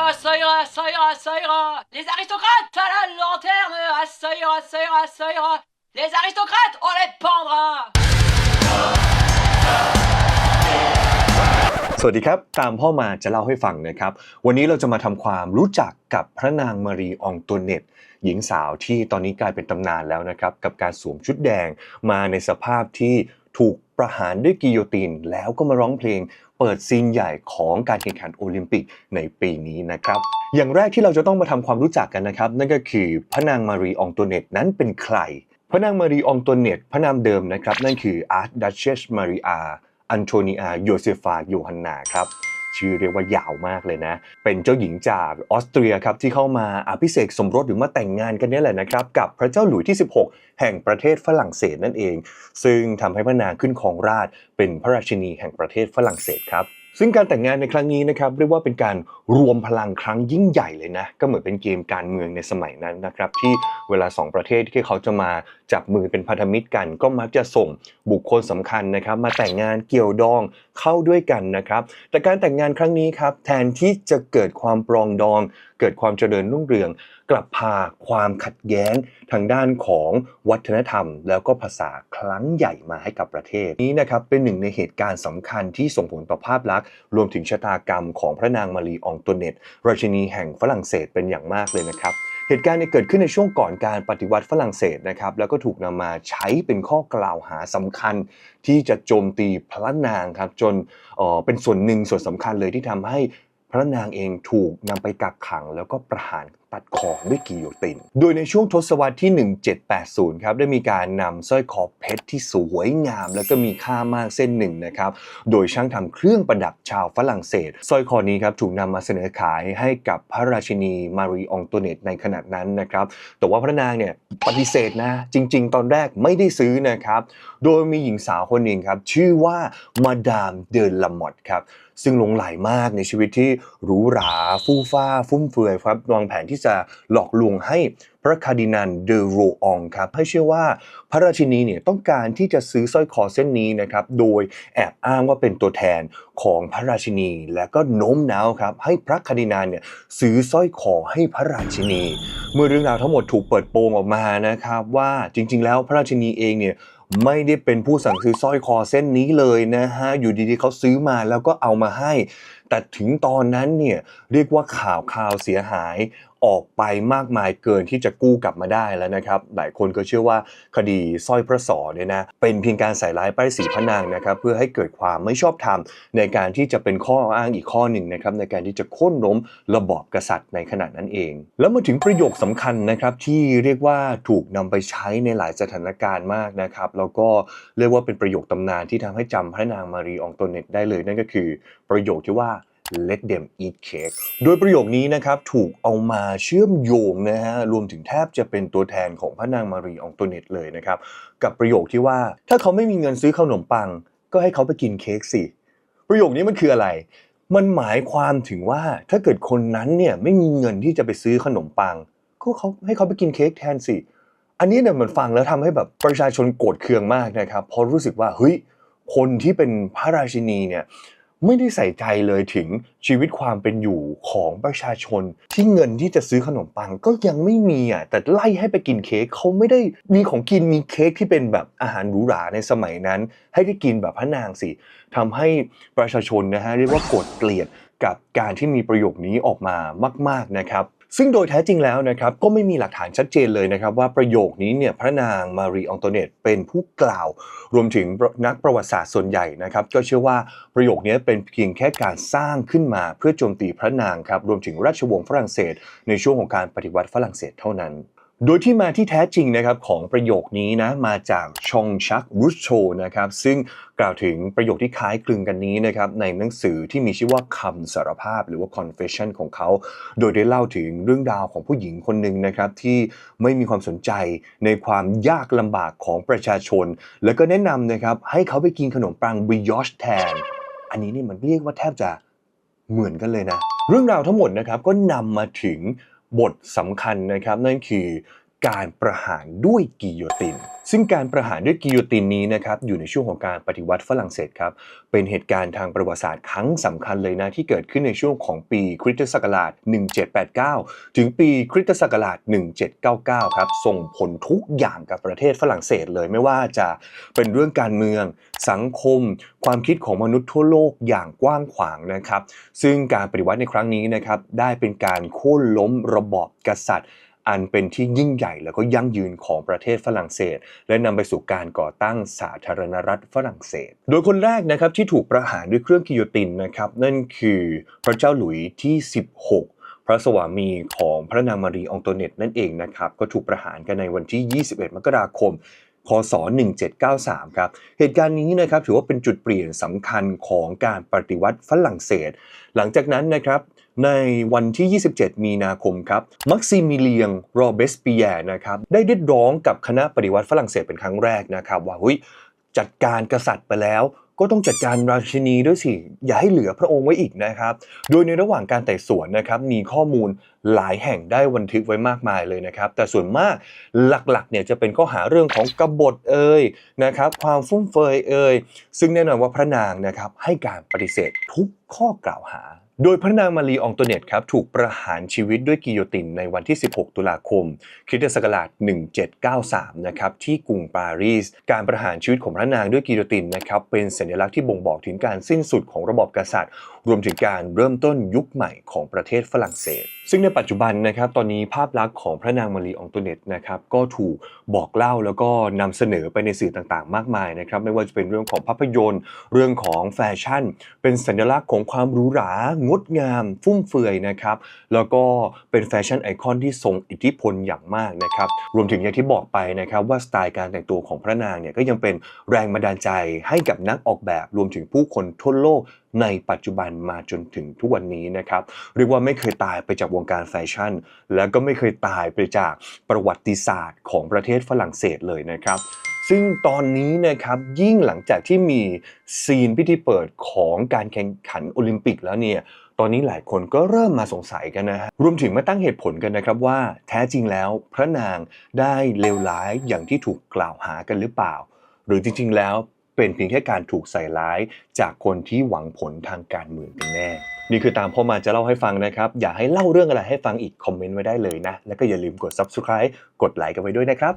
Ah, ça ira, ça ira, ça ira. Les aristocrates, à la lanterne. Ah, ça ira, ça ira, ça ira. Les aristocrates, on les pendra. สวัสดีครับ ตามพ่อมาจะเล่าให้ฟังนะครับ วันนี้เราจะมาทำความรู้จักกับพระนางมารีอองตัวเน็ตหญิงสาวที่ตอนนี้กลายเป็นตำนานแล้วนะครับ กับการสวมชุดแดงมาในสภาพที่ถูกประหารด้วยกิโยตินแล้วก็มาร้องเพลง เปิดซีนใหญ่ของการแข่งขันโอลิมปิกในปีนี้นะครับ อย่างแรกที่เราจะต้องมาทำความรู้จักกันนะครับ นั่นก็คือพระนางมารีอองตัวเน็ตนั้นเป็นใคร พระนางมารีอองตัวเน็ตพระนามเดิมนะครับ นั่นคืออาร์ตดัชเชสมาริอาอันโทนีอาโยเซฟาโยฮันนาครับ ชื่อเรียกว่ายาวมากเลยนะ เป็นเจ้าหญิงจากออสเตรียครับที่เข้ามาอภิเษกสมรสหรือมาแต่งงานกันนี่แหละนะครับกับพระเจ้าหลุยที่ 16 แห่งประเทศฝรั่งเศสนั่นเอง ซึ่งทำให้พระนางขึ้นครองราชเป็นพระราชินีแห่งประเทศฝรั่งเศสครับซึ่งการแต่งงานในครั้งนี้นะครับเรียกว่าเป็นการรวมพลังครั้งยิ่งใหญ่เลยนะ ก็เหมือนเป็นเกมการเมืองในสมัยนั้นนะครับ ที่เวลาสองประเทศที่เขาจะมา จับมือเป็นพันธมิตรกัน ก็มักจะส่งบุคคลสำคัญนะครับ มาแต่งงานเกี่ยวดองเข้าด้วยกันนะครับ แต่การแต่งงานครั้งนี้ครับแทนที่จะเกิดความปรองดอง เกิดความเจริญรุ่งเรือง กลับพาความขัดแย้งทางด้านของวัฒนธรรม แล้วก็ภาษาครั้งใหญ่มาให้กับประเทศนี้นะครับเป็นหนึ่งในเหตุการณ์สำคัญที่ส่งผลต่อภาพลักษณ์ รวมถึงชะตากรรมของพระนางมารีอองตัวเน็ตราชินีแห่งฝรั่งเศสเป็นอย่างมากเลยนะครับ เหตุการณ์เนี่ยเกิดขึ้นในช่วงก่อนการปฏิวัติฝรั่งเศสนะครับแล้วก็ถูกนำมาใช้เป็นข้อกล่าวหาสำคัญ ที่จะโจมตีพระนางครับจนเอ่อเป็นส่วนหนึ่งส่วนสำคัญเลยที่ทำให้พระนางเองถูกนำไปกักขัง แล้วก็ประหารตัดคองด้วยกิโยติน โดยในช่วงทศวรรษที่ 1780 ครับ ได้มีการนำสร้อยคอเพชรที่สวยงาม แล้วก็มีค่ามากเส้นหนึ่งนะครับ โดยช่างทำเครื่องประดับชาวฝรั่งเศส สร้อยคอนี้ครับถูกนำมาเสนอขายให้กับพระราชินีมารีอองโตเนตในขณะนั้นนะครับ แต่ว่าพระนางเนี่ยปฏิเสธนะ จริง ๆ ตอนแรกไม่ได้ซื้อนะครับ โดยมีหญิงสาวคนหนึ่งครับ ชื่อว่ามาดามเดลลามอดครับ ซึ่งหลงไหลมากในชีวิตที่หรูหรา ฟู่ฟ้า ฟุ่มเฟือยครับ วางแผนที่จะหลอกลวงให้พระคาร์ดินัลเดอโรองครับให้เชื่อว่าพระราชินีเนี่ยต้องการที่จะซื้อสร้อยคอเส้นนี้นะครับโดยแอบอ้างว่าเป็นตัวแทนของพระราชินี และก็โน้มน้าวครับให้พระคาร์ดินัลเนี่ยซื้อสร้อยคอให้พระราชินี เมื่อเรื่องราวทั้งหมดถูกเปิดโปงออกมานะครับว่าจริง ๆ แล้วพระราชินีเองเนี่ยไม่ได้เป็นผู้สั่งซื้อสร้อยคอเส้นนี้เลยนะฮะ อยู่ดีๆเขาซื้อมาแล้วก็เอามาให้ แต่ถึงตอนนั้นเนี่ยเรียกว่าข่าวข่าวเสียหาย ออกไปมากมายเกินที่จะกู้กลับมาได้แล้วนะครับ หลายคนก็เชื่อว่าคดีสร้อยพระสอเนี่ยนะเป็นเพียงการใส่ร้ายป้ายสีพระนางนะครับเพื่อให้เกิดความไม่ชอบธรรมในการที่จะเป็นข้ออ้างอีกข้อหนึ่งนะครับในการที่จะโค่นล้มระบอบกษัตริย์ในขณะนั้นเอง แล้วมาถึงประโยคสำคัญนะครับที่เรียกว่าถูกนำไปใช้ในหลายสถานการณ์มากนะครับแล้วก็เรียกว่าเป็นประโยคตำนานที่ทำให้จำพระนางมารีอองโตเนตได้เลยนั่นก็คือ ประโยคที่ว่า let them eat cake โดยประโยคนี้นะครับถูกเอามาเชื่อมโยงนะฮะรวมถึงแทบจะเป็นตัวแทนของพระนางมารีอองโตเนตเลยนะครับกับประโยคที่ว่าถ้าเขาไม่มีเงินซื้อขนมปัง ก็ให้เขาไปกินเค้กสิ ประโยคนี้มันคืออะไร มันหมายความถึงว่าถ้าเกิดคนนั้นเนี่ยไม่มีเงินที่จะไปซื้อขนมปัง ก็เขาให้เขาไปกินเค้กแทนสิ อันนี้เนี่ยมันฟังแล้วทำให้แบบประชาชนโกรธเคืองมากนะครับเพราะรู้สึกว่าเฮ้ยคนที่เป็นพระราชินีเนี่ย ไม่ได้ใส่ใจเลยถึงชีวิตความเป็นอยู่ของประชาชน ที่เงินที่จะซื้อขนมปังก็ยังไม่มีอะแต่ไล่ให้ไปกินเค้กเขาไม่ได้มีของกินมีเค้กที่เป็นแบบอาหารหรูหราในสมัยนั้น ให้ได้กินแบบพระนางสิทำให้ประชาชนนะฮะเรียกว่าโกรธเกลียดกับการที่มีประโยคนี้ออกมามาก ๆนะครับ ซึ่งโดยแท้จริงแล้วนะครับก็ไม่มีหลักฐานชัดเจนเลยนะครับ ว่าประโยคนี้เนี่ยพระนางมารีอองโตเนตเป็นผู้กล่าว รวมถึงนักประวัติศาสตร์ส่วนใหญ่นะครับ ก็เชื่อว่าประโยคนี้เป็นเพียงแค่การสร้างขึ้นมาเพื่อโจมตีพระนางครับรวมถึงราชวงศ์ฝรั่งเศส ในช่วงของการปฏิวัติฝรั่งเศสเท่านั้น โดยที่มาที่แท้จริงนะครับของประโยคนี้นะมาจากชองชักรูชโชนะครับซึ่งกล่าวถึงประโยคที่คล้ายคลึงกันนี้นะครับในหนังสือที่มีชื่อว่าคำสารภาพหรือว่า confession ของเขา โดยได้เล่าถึงเรื่องราวของผู้หญิงคนหนึ่งนะครับที่ไม่มีความสนใจในความยากลำบากของประชาชน แล้วก็แนะนำนะครับให้เขาไปกินขนมปังบิยอชแทน อันนี้นี่มันเรียกว่าแทบจะเหมือนกันเลยนะ เรื่องราวทั้งหมดนะครับก็นำมาถึง บทสำคัญนะครับ นั่นคือ การประหารด้วยกิโยติน ซึ่งการประหารด้วยกิโยตินนี้นะครับอยู่ในช่วงของการปฏิวัติฝรั่งเศสครับ เป็นเหตุการณ์ทางประวัติศาสตร์ครั้งสำคัญเลยนะที่เกิดขึ้นในช่วงของปีคริสตศักราช 1789 ถึงปีคริสตศักราช 1799 ครับ ส่งผลทุกอย่างกับประเทศฝรั่งเศสเลยไม่ว่าจะเป็นเรื่องการเมือง สังคม ความคิดของมนุษย์ทั่วโลกอย่างกว้างขวางนะครับ ซึ่งการปฏิวัติในครั้งนี้นะครับได้เป็นการโค่นล้มระบอบกษัตริย์ อันเป็นที่ยิ่งใหญ่แล้วก็ยั่งยืนของประเทศฝรั่งเศส และนำไปสู่การก่อตั้งสาธารณรัฐฝรั่งเศส โดยคนแรกนะครับที่ถูกประหารด้วยเครื่องกิโยตินนะครับนั่นคือพระเจ้าหลุยที่ 16พระสวามีของพระนางมารีอองโตเนตนั่นเองนะครับ ก็ถูกประหารกันในวันที่ 21 มกราคม คศ 1793 ครับ เหตุการณ์นี้นะครับถือว่าเป็นจุดเปลี่ยนสำคัญของการปฏิวัติฝรั่งเศส หลังจากนั้นนะครับ ในวันที่ 27 มีนาคมครับ มักซิมิเลียง โรเบสปีแยร์นะครับ ได้เรียกร้องกับคณะปฏิวัติฝรั่งเศสเป็นครั้งแรกนะครับ ว่าเฮ้ยจัดการกษัตริย์ไปแล้วก็ต้องจัดการราชินีด้วยสิ อย่าให้เหลือพระองค์ไว้อีกนะครับ โดยในระหว่างการไต่สวนนะครับมีข้อมูลหลายแห่งได้บันทึกไว้มากมายเลยนะครับ แต่ส่วนมากหลักๆเนี่ยจะเป็นข้อหาเรื่องของกบฏเอ่ยนะครับความฟุ่มเฟือยเอ่ยซึ่งแน่นอนว่าพระนางนะครับให้การปฏิเสธทุกข้อกล่าวหา โดยพระนางมารีอองโตเนตครับถูกประหารชีวิตด้วยกิโยตินในวันที่ 16 ตุลาคมคริสตศักราช 1793 นะครับที่กรุงปารีส การประหารชีวิตของพระนางด้วยกิโยตินนะครับเป็นสัญลักษณ์ที่บ่งบอกถึงการสิ้นสุดของระบอบกษัตริย์ รวมถึงการเริ่มต้นยุคใหม่ของประเทศฝรั่งเศส ซึ่งในปัจจุบันนะครับตอนนี้ภาพลักษณ์ของพระนางมารีอองโตเนตนะครับก็ถูกบอกเล่าแล้วก็นำเสนอไปในสื่อต่างๆ มากมายนะครับไม่ว่าจะเป็นเรื่องของภาพยนตร์ เรื่องของแฟชั่น เป็นสัญลักษณ์ของความหรูหรางดงามฟุ่มเฟือยนะครับ แล้วก็เป็นแฟชั่นไอคอนที่ทรงอิทธิพลอย่างมากนะครับ รวมถึงอย่างที่บอกไปนะครับว่าสไตล์การแต่งตัวของพระนางเนี่ยก็ยังเป็นแรงบันดาลใจให้กับนักออกแบบ รวมถึงผู้คนทั่วโลกในปัจจุบันมาจนถึงทุกวันนี้นะครับ เรียกว่าไม่เคยตายไปจากวงการแฟชั่น แล้วก็ไม่เคยตายไปจากประวัติศาสตร์ของประเทศฝรั่งเศสเลยนะครับ ซึ่งตอนนี้นะครับยิ่งหลังจากที่มีซีนพิธีเปิดของการแข่งขันโอลิมปิกแล้วเนี่ยตอนนี้หลายคนก็เริ่มมาสงสัยกันนะฮะรวมถึงมาตั้งเหตุผลกันนะครับว่าแท้จริงแล้วพระนางได้เลวร้ายอย่างที่ถูกกล่าวหากันหรือเปล่า หรือจริง ๆ แล้วเป็นเพียงแค่การถูกใส่ร้ายจากคนที่หวังผลทางการเมืองกันแน่ นี่คือตามพ่อมาจะเล่าให้ฟังนะครับ อยากให้เล่าเรื่องอะไรให้ฟังอีกคอมเมนต์ไว้ได้เลยนะ แล้วก็อย่าลืมกด subscribe กดไลค์กันไว้ด้วยนะครับ